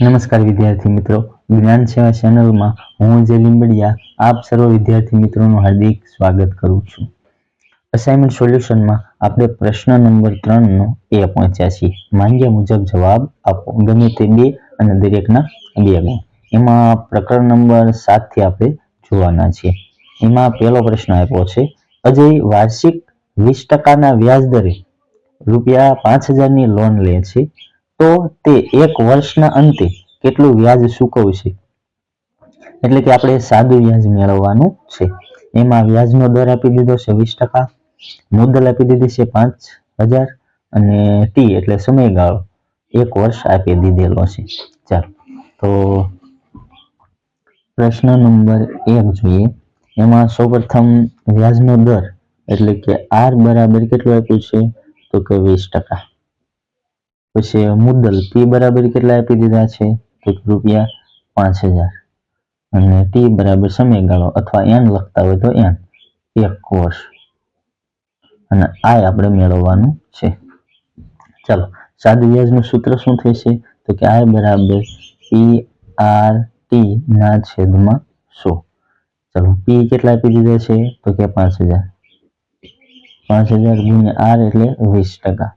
નમસ્કાર વિદ્યાર્થી મિત્રો. જ્ઞાન સેવા ચેનલમાં હું જે લીંબડિયા, આપ સર્વ વિદ્યાર્થી મિત્રોનું હાર્દિક સ્વાગત કરું છું. અસાઇનમેન્ટ સોલ્યુશનમાં આપણે પ્રશ્ન નંબર ત્રણનો એ પહોંચ્યા છીએ. માંગ્યા મુજબ જવાબ આપો. ગમે તે બે અને દરેકના બે ગુણ. એમાં પ્રકરણ નંબર સાતથી આપણે જોવાના છીએ. એમાં પહેલો પ્રશ્ન આપ્યો છે, અજય વાર્ષિક વીસ ટકાના વ્યાજ દરે રૂપિયા પાંચ હજારની લોન લે છે. તો તે એક વર્ષના અંતે કેટલું વ્યાજ ચૂકવશે? એટલે કે આપણે સાદું વ્યાજ મેળવવાનું છે. એમાં વ્યાજનો દર આપી દીધો છે વીસ ટકા મુદ્દલ આપી દીધી છે પાંચ હજાર અને ટી એટલે સમયગાળો. એક વર્ષ આપી દીધેલો છે. ચાલો, તો પ્રશ્ન નંબર એક જોઈએ. એમાં સૌપ્રથમ વ્યાજનો દર એટલે કે આર બરાબર કેટલું આપ્યું છે? તો કે વીસ ટકા. પછી મુદ્દલ પી બરાબર કેટલા આપી દીધા છે? તો રૂપિયા પાંચ હજાર. અને ટી બરાબર સમયગાળો અથવા એન લખતા હોય તો એન એક વર્ષ. અને આ આપણે મેળવવાનું છે. ચાલો, સાદુ વ્યાજનું સૂત્ર શું થશે? તો કે આ બરાબર પી આર ટી ના છેદમાં સો. ચાલો પી કેટલા આપી દીધા છે? તો કે પાંચ હજાર. પાંચ હજાર ગુણ્યા આર એટલે વીસ ટકા.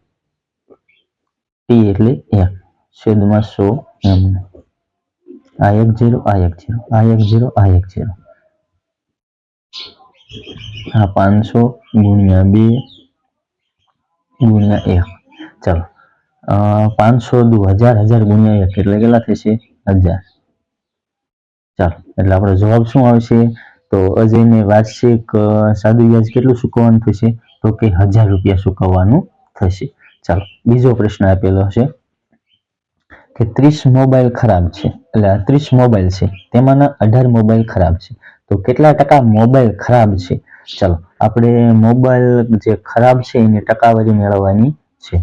ટી એટલે એક છેદમાં સો એમ. આ એક જીરો આ એક જીરો આ એક જીરો આ એક જીરો. આ પાંચસો ગુણ્યા બે ગુણ્યા એક. ચાલો. પાંચસો દુ, હજાર હજાર ગુણ્યા એક એટલે કેટલા થશે? હજાર. ચાલો. એટલે આપણો જવાબ શું આવશે? તો અજયને વાર્ષિક સાદું વ્યાજ કેટલું ચૂકવવાનું થશે? તો કે હજાર રૂપિયા ચૂકવવાનું થશે. ચાલો, બીજો પ્રશ્ન આપેલો છે કે ત્રીસ મોબાઈલ ખરાબ છે. એટલે ત્રીસ મોબાઈલ છે. તેમાંના અઢાર મોબાઈલ ખરાબ છે. તો કેટલા ટકા મોબાઈલ ખરાબ છે? ચાલો, આપણે મોબાઈલ જે ખરાબ છે એની ટકાવારી મેળવવાની છે.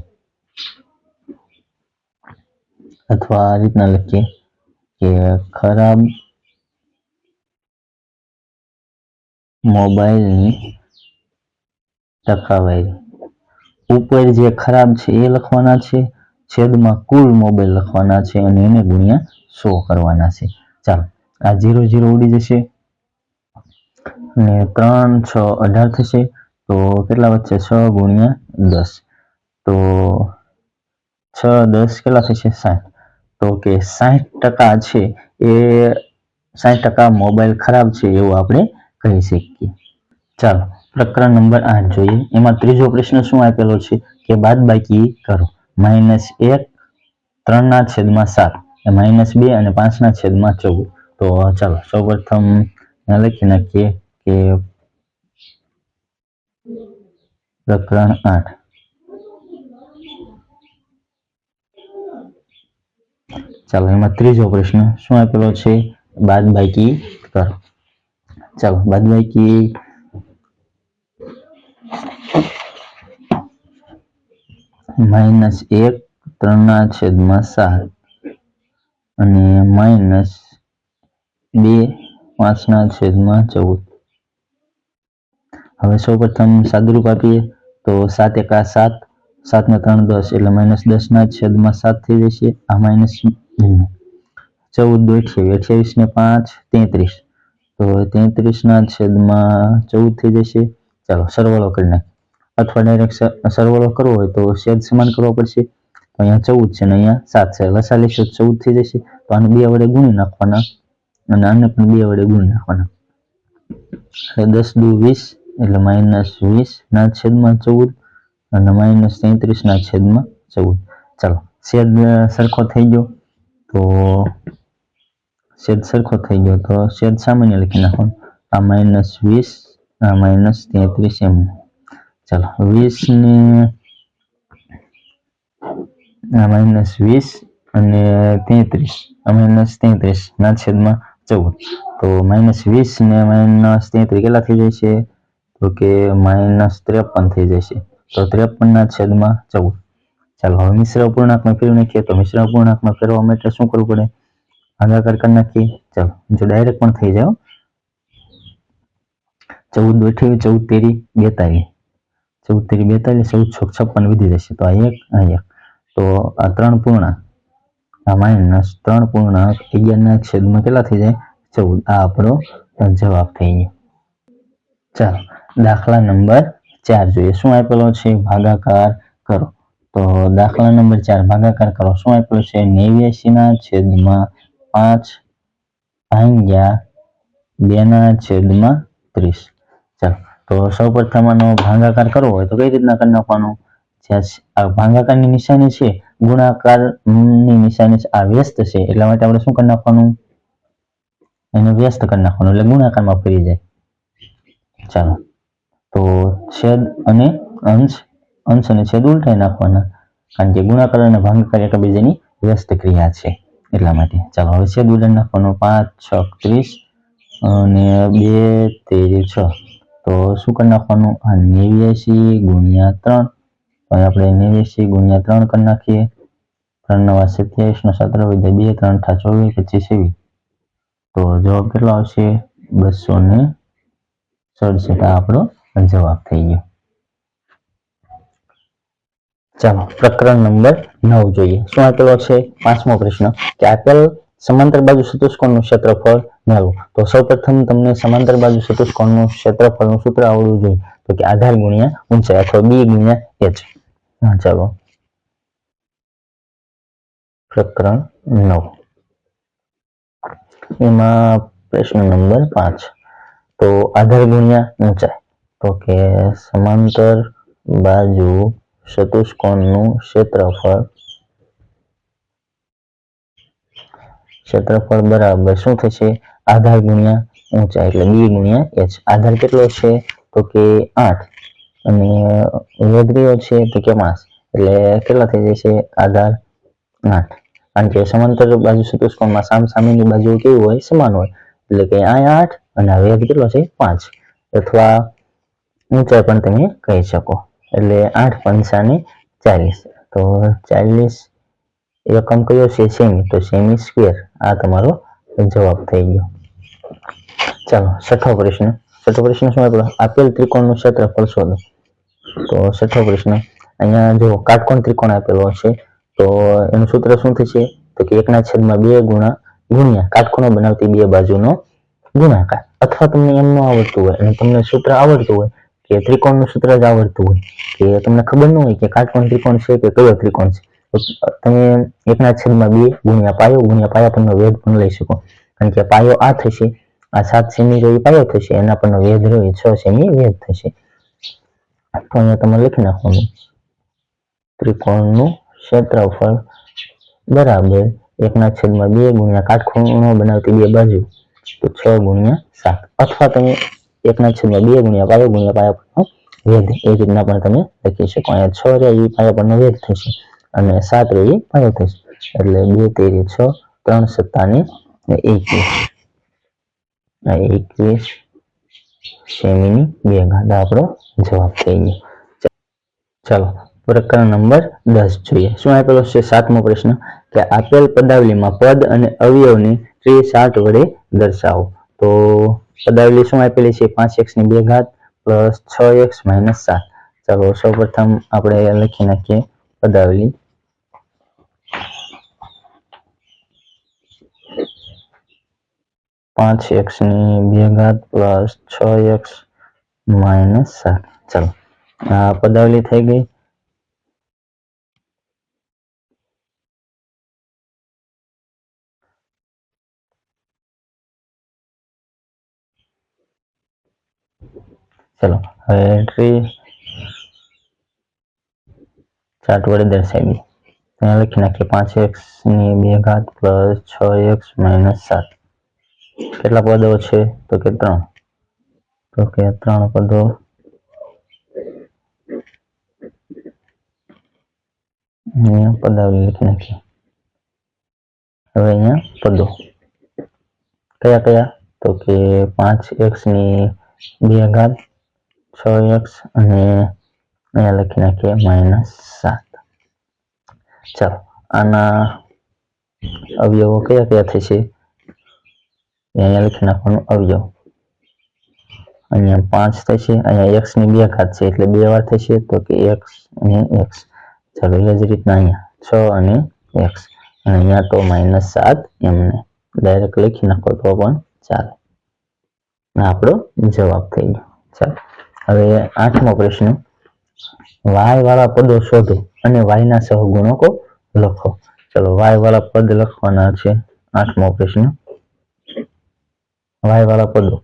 અથવા આ રીતના લખીએ કે ખરાબ મોબાઈલની ટકાવારી. ઉપર જે ખરાબ છે એ લખવાના છે. છેદમાં કુલ મોબાઈલ લખવાના છે અને એને ગુણ્યા સો કરવાના છે. ચાલો, આ જીરો જીરો ઉડી જશે. અને ત્રણ છ અઢાર થશે. તો કેટલા વચ્ચે છ ગુણ્યા દસ. તો છ દસ કેટલા થશે? સાઠ. તો કે સાઠ ટકા છે એ સાઠ ટકા મોબાઈલ ખરાબ છે એવું આપણે કહી શકીએ. ચાલો પ્રકરણ નંબર આઠ જોઈએ. એમાં ત્રીજો પ્રશ્ન શું આપેલો છે કે બાદબાકી કરો. માઇનસ એક, ત્રણના છેદમાં સાત. માઇનસ બે અને પાંચના છેદમાં ચૌદ. તો ચાલો, સૌપ્રથમ લખી નાખીએ કે પ્રકરણ આઠ. ચાલો, એમાં ત્રીજો પ્રશ્ન શું આપેલો છે? બાદબાકી કરો. ચાલો બાદબાકી માઇનસ એક ત્રણના છેદમાં સાત અને માઇનસ બે પાંચના છેદમાં ચૌદ. હવે સૌપ્રથમ સાદુરૂપ આપીએ તો સાત એકા સાત સાત ને ત્રણ દસ એટલે માઇનસ દસના છેદમાં સાત થઈ જશે. આ માઇનસ ચૌદ અઠ્યાવીસ ને પાંચ, તેત્રીસ. તો તેત્રીસના છેદમાં ચૌદ થઈ જશે. ચાલો સરવાળો કરી નાખીએ. અથવા ડાયરેક્ટ સરવાળો કરવો હોય તો છેદ સમાન કરવો પડશે. તો અહીંયા ચૌદ છે ને અહીંયા સાત છે. લસા લેશો ચૌદ થઈ જશે. તો આને બે વડે ગુણી નાખવાના અને આને પણ બે વડે ગુણી નાખવાના. એટલે દસ દુ વીસ એટલે માઇનસ વીસ ના છેદમાં ચૌદ અને માઇનસ તેત્રીસ ના છેદમાં ચૌદ. ચાલો છેદ સરખો થઈ ગયો. તો છેદ સરખો થઈ ગયો તો છેદ સામાન્ય લખી નાખવાનો. આ માઇનસ વીસ, આ માઇનસ તેત્રીસ એમ. ચાલો વીસ ને આ માઇનસ વીસ અને તેત્રીસ માઇનસ તેત્રીસ ના છેદમાં ચૌદ. તો માઇનસ વીસ ને માઇનસ તેત્રીસ કેટલા થઈ જશે? તો કે માઇનસ ત્રેપન થઈ જશે. તો ત્રેપન ના છેદમાં ચૌદ. ચાલો, હવે મિશ્ર અપૂર્ણાંકમાં ફેરવી નાખીએ. તો મિશ્ર અપૂર્ણાંકમાં ફેરવા માટે શું કરવું પડે? ભાગાકાર કરી નાખીએ. ચાલો, જો ડાયરેક્ટ પણ થઈ જાય ચૌદ બેઠી ચૌદ તેરી બેતાલીસ. ચૌદ તેરી બેતાલીસ ચૌદ છોક છપ્પન વધી જશે. તો આ એક, આ તો આ ત્રણ પૂર્ણાંક. માઇનસ ત્રણ પૂર્ણાંક અગિયારના છેદમાં કેટલા થઈ જાય? ચૌદ. આ આપણો જવાબ થઈ ગયો. ચાલો, દાખલા નંબર ચાર જોઈએ. શું આપેલો છે? ભાગાકાર કરો. તો દાખલા નંબર ચાર, ભાગાકાર કરો. શું આપેલું છે? નેવ્યાસી ના છેદમાં પાંચ ભાંગ્યા બે ના છેદમાં ત્રીસ. ચાલો તો સૌ પ્રથમ આનો ભાંગાકાર કરવો હોય તો કઈ રીતના કરી નાખવાનું? જ્યાં આ ભાગાકારની નિશાની છે, ગુણાકારની નિશાની આ વ્યસ્ત છે, એટલા માટે આપણે શું કરી નાખવાનું? એને વ્યસ્ત કરી નાખવાનું, એટલે ગુણાકારમાં ફરી જાય. ચાલો. તો છેદ અને અંશ અંશ અને છેદ ઉલટાઈ નાખવાના, કારણ કે ગુણાકાર અને ભાંગાકાર એકબીજાની વ્યસ્ત ક્રિયા છે, એટલા માટે. ચાલો, હવે છેદ ઉલટાઈ નાખવાનો, પાંચ, છ ત્રીસ અને બે, તેર, છ. તો શું કરી નાખવાનું? આ નેવ્યાસી ગુણ્યા ત્રણ. આપણે નેવ્યાસી ગુણ્યા ત્રણ કરી નાખીએ. ત્રણ નવા સત્યાવીસ નો સત્ર વધે બે, ત્રણ અઠા ચોવીસ, પચીસ એવી તો જવાબ કેટલો આવશે? બસો ને સડસઠ. આપણો જવાબ થઈ ગયો. ચાલો, પ્રકરણ નંબર નવ જોઈએ. શું આપેલો છે? પાંચમો પ્રશ્ન. કે આપેલ સમાંતર બાજુ ચતુષ્કોણનું ક્ષેત્રફળ મેળવો તો સૌપ્રથમ તમને સમાંતર બાજુ ચતુષ્કોણનું ક્ષેત્રફળનું સૂત્ર આવડવું જોઈએ. તો કે આધાર ગુણ્યા ઊંચાઈ અથવા બી ગુણ્યા એચ હા, ચાલો. પ્રકરણ નવ. એમાં પ્રશ્ન નંબર પાંચ. તો આધાર ગુણ્યા ઊંચાઈ. તો કે સમાંતર બાજુ ચતુષ્કોણનું ક્ષેત્રફળ ક્ષેત્રફળ બરાબર શું થશે? આધાર ગુણ્યા ઊંચાઈ એટલે બી ગુણ્યા એચ. આધાર કેટલો છે? તો કે આઠ. અને વેધ છે તો કે પાંચ એટલે કેટલા થઈ જશે? આધાર આઠ. કારણ કે સમાંતર બાજુ ચતુષ્કોણમાં સામ સામેની બાજુ કેવી હોય? સમાન હોય. એટલે કે અહીંયા આઠ અને વેધ કેટલો છે? પાંચ. અથવા ઊંચાઈ પણ તમે કહી શકો. એટલે આઠ પંચાને ચાલીસ. તો ચાલીસ એકમ કયો છે સેમી, તો સેમી સ્ક્વેર. આ તમારો જવાબ થઈ ગયો. ચાલો, છઠ્ઠો પ્રશ્ન. છઠ્ઠો પ્રશ્ન શું આપણો? આપેલ ત્રિકોણનું ક્ષેત્રફળ શોધો. તો છઠ્ઠો પ્રશ્ન. અહીંયા જો કાટકોણ ત્રિકોણ આપેલો છે તો એનું સૂત્ર શું થશે? તો કે એકના છેદમાં બે ગુણા ગુણ્યા કાટકોણો બનાવતી બે બાજુનો ગુણાકાર. અથવા તમને એમ ન આવડતું હોય, અને તમને સૂત્ર આવડતું હોય, કે ત્રિકોણનું સૂત્ર જ આવડતું હોય, કે તમને ખબર ન હોય કે કાટકોણ ત્રિકોણ છે કે કયો ત્રિકોણ છે. તમે એકના છેદમાં બે ગુણ્યા પાયો ગુણ્યા પાયા પરનો વેધ પણ લઈ શકો. કારણ કે પાયો આ થશે, આ સાત સેમી જો પાયો થશે, એના પરનો વેધ રહ્યો છ સેમી વેધ થશે. તો અહીંયા તમે લખી નાખવાનું. ત્રિકોણનું ક્ષેત્રફળ બરાબર એકના છેદમાં બે ગુણ્યા કાટખૂણો બનાવતી બે બાજુ, તો છ ગુણ્યા સાત. અથવા તમે એકના છેદમાં બે ગુણ્યા પાયો ગુણ્યા પાયા પરનો વેધ એ રીતના પણ તમે લખી શકો. અહીંયા છ રહ્યા એ પાયા પરનો વેધ થશે. અને સાત રહી પાંત્રીસ, એટલે બે તેરી છ, ત્રણ સત્તાની એકવીસ. એકવીસ સેમીની બે ઘાત આપણો જવાબ થઈ ગયો. ચાલો, પ્રકરણ નંબર દસ જોઈએ. શું આપેલો છે સાતમો પ્રશ્ન? કે આપેલ પદાવલીમાં પદ અને અવયવની સાત વડે દર્શાવો. તો પદાવલી શું આપેલી છે? પાંચ એક્સની બે ઘાત પ્લસ છ એક્સ માઇનસ સાત. ચાલો, સૌપ્રથમ આપણે લખી નાખીએ પદાવલી. પાંચ એક્સની બે ઘાત પ્લસ છ એક્સ માઇનસ સાત. ચાલો, આ પદાવલી થઈ ગઈ. ચલો, હવે એન્ટ્રી ચાર્ટ વડે દર્શાવી ત્યાં લખી નાખીએ, પાંચ એક્સની બે ઘાત પ્લસ છ એક્સ માઇનસ સાત. કેટલા પદો છે? તો કે ત્રણ. તો કે ત્રણ પદો. પદાવલી લખી નાખીએ. હવે અહીંયા પદો. કયા કયા? તો કે પાંચ એક્સની બે ઘાત છ એક્સ અને અહીંયા લખી નાખીએ માઇનસ સાત. ચાલો, આના અવયવો કયા કયા થશે? અહીંયા લખી નાખવાનું અવયવ અહીંયા પાંચ થશે, અહીંયા એક્સની બે ઘાત છે, એટલે બે વાર થશે તો કે એક્સ અને એક્સ ચાલો એ જ રીતના અહીંયા છ અને એક્સ અને અહીંયા તો માઇનસ સાત એમને. ડાયરેક્ટ લખી નાખો તો પણ ચાલે. આપણો જવાબ થઈ ગયો. ચાલો. હવે આઠમો પ્રશ્ન. વાય વાળા પદો શોધો અને વાયના સહગુણકો લખો. ચલો વાય વાળા પદ લખવાના છે આઠમો પ્રશ્ન. વાય વાળા પદો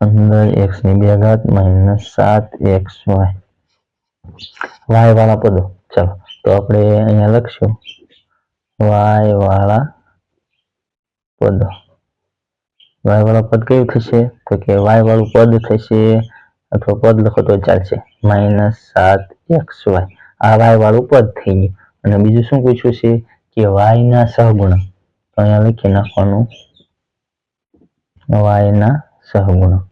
અંદર એક્સની બે ઘાત માઇનસ સાત એક્સ વાય. વાય વાળા પદો ચાલો, તો આપણે અહીંયા લખશું. વાય વાળા પદો. વાય વાળા પદ કયું થશે? તો કે વાય વાળું પદ થશે અથવા પદ લખો તો ચાલશે. માઇનસ સાત એક્સ વાય. આ વાય વાળું પદ થઈ ગયું. અને બીજું શું પૂછ્યું છે? કે વાય ના સહગુણક અહીંયા લખી નાખવાનું વાય ના સહગુણક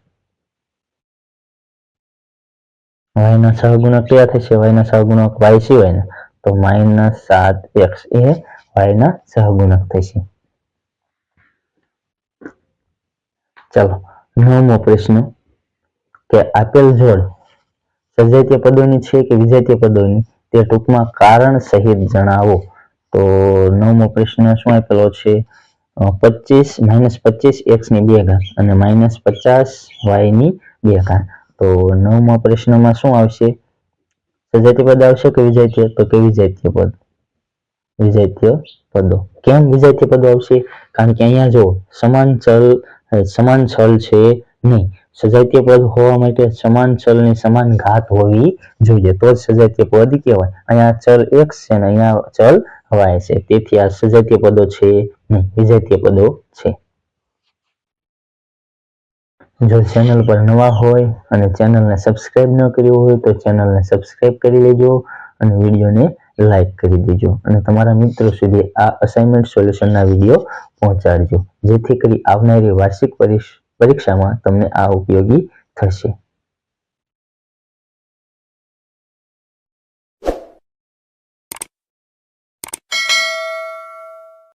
વાય ના સહગુણક કયા થશે? વાયના સહગુણક વાય સિવાયના. તો માઇનસ સાત એક્સ એ વાયના સહગુણક થશે. ચાલો, નવમો પ્રશ્ન કે આપેલ જોડ સજાતીય પદોની છે કે વિજાતીય પદોની? તે ટૂંકમાં કારણ સહિત જણાવો. તો નવમો પ્રશ્ન શું આપેલો છે? પચીસ, માઇનસ પચીસ એક્સની બે ઘાત અને માઇનસ પચાસ વાયની બે ઘાત. તો નવમા પ્રશ્નમાં શું આવશે? સજાતીય પદ આવશે કે વિજાતીય? તો કે વિજાતીય પદ. વિજાતીય પદો. કેમ વિજાતીય પદો આવશે? કારણ કે અહીંયા જો સમાન ચલ સમાન ચલ છે નહીં. સજાતીય પદ હોવા માટે સમાન ચલની સમાન ઘાત હોવી જોઈએ. તો જ સજાતીય પદ કહેવાય. અહીંયા ચલ એક્સ છે ને અહીંયા ચલ y છે. તેથી આ સજાતીય પદો છે વિજાતીય પદો છે. જો ચેનલ પર નવા હોય અને ચેનલને સબસ્ક્રાઇબ ન કર્યું હોય તો ચેનલને સબસ્ક્રાઇબ કરી લેજો અને વિડીયોને લાઈક કરી દેજો. અને તમારા મિત્રો સુધી આ અસાઇનમેન્ટ સોલ્યુશનના વીડિયો પહોંચાડજો. જેથી કરી આવનારી વાર્ષિક પરીક્ષામાં તમને આ ઉપયોગી થશે.